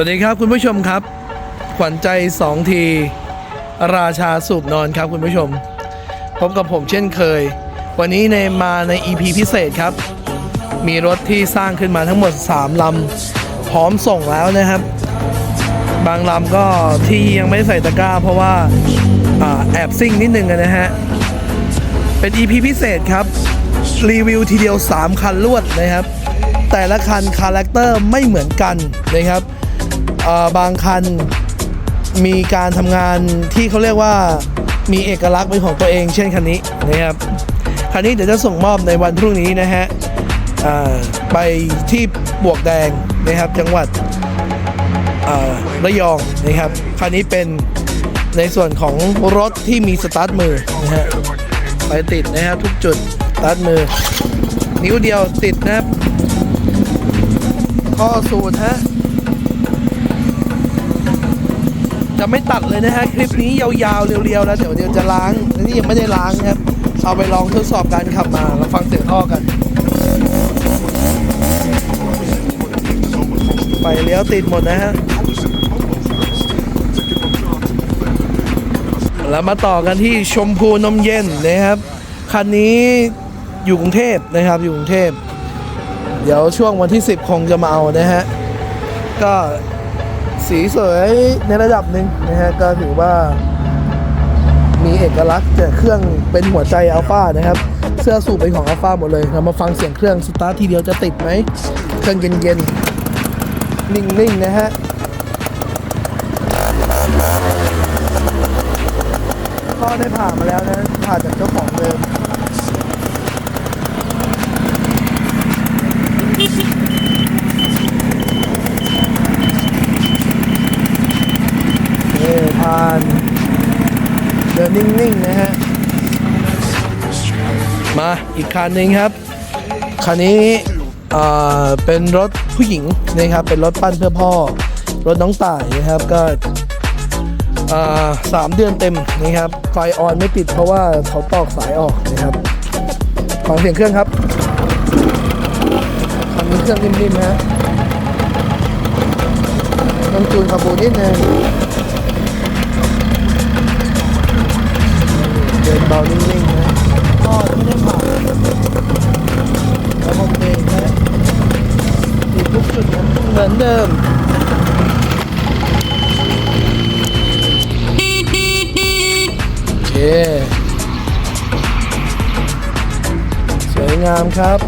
วัสดีครับคุณผู้ชมครับ ขวัญใจ2ที ราชาสูบนอนครับคุณผู้ชม พบกับผมเช่นเคย วันนี้ในมาใน EP พิเศษครับ มีรถที่สร้างขึ้นมาทั้งหมด 3 ลำ พร้อมส่งแล้วนะครับ บางลำก็ที่ยังไม่ได้ใส่ตะกร้า เพราะว่าอาแอบซิ่งนิดนึงนะฮะ เป็น EP พิเศษครับ รีวิวทีเดียว 3 คันรวดนะครับแต่ละคันคาแรคเตอร์ไม่เหมือนกันนะครับ บางคันมีการทำงานที่เขาเรียกว่ามีเอกลักษณ์เป็นของตัวเอง เช่นคันนี้นะครับคันนี้เดี๋ยวจะส่งมอบในวันพรุ่งนี้นะฮะไปที่บวกแดงนะครับจังหวัดระยองนะครับคันนี้เป็นในส่วนของรถที่มีสตาร์ทมือนะฮะไปติดนะครับทุกจุดสตาร์ทมือ นิ้วเดียวติดนะครับข้อสูตรฮะ จะไม่ตัดเลยนะฮะคลิปนี้ยาวๆเรียวๆแล้วเดี๋ยวเดี๋ยวจะล้างนี่ยังไม่ได้ล้างครับเอาไปลองทดสอบการขับมาเราฟังเสียงท่อกัน ไปเลี้ยวติดหมดนะฮะแล้วมาต่อกันที่ชมพูนมเย็นนะครับคันนี้อยู่กรุงเทพนะครับอยู่กรุงเทพ เดี๋ยวช่วงวันที่ 10 คงจะมาเอานะฮะก็ สีสวยในระดับหนึ่งนะฮะก็ถือว่า มีเอกลักษณ์แต่เครื่องเป็นหัวใจอัลฟานะครับ เสื้อสูบเป็นของอัลฟาหมดเลย เรามาฟังเสียงเครื่องสตาร์ททีเดียวจะติดไหมเครื่องเย็นๆ นิ่งๆ นะฮะพ่อได้ผ่ามาแล้วนะผ่าจากเจ้าของเดิม เออผ่าน เดิ นนิ่งๆนะฮะ มาอีกคันหนึ่งครับ คันนี้อ่าเป็นรถผู้หญิงนะครับ เป็นรถปั้นเพื่อพ่อ รถน้องต่ายนะครับก็อ่าสามเดือนเต็มนะครับไฟออนไม่ติดเพราะว่าเขาตอกสายออกนะครับฟังเสียงเครื่องครับคันนี้เครื่องนิ่มๆนะฮะต้องจูนคาบูนิดนึง เดิมโอเคสวยงามครับ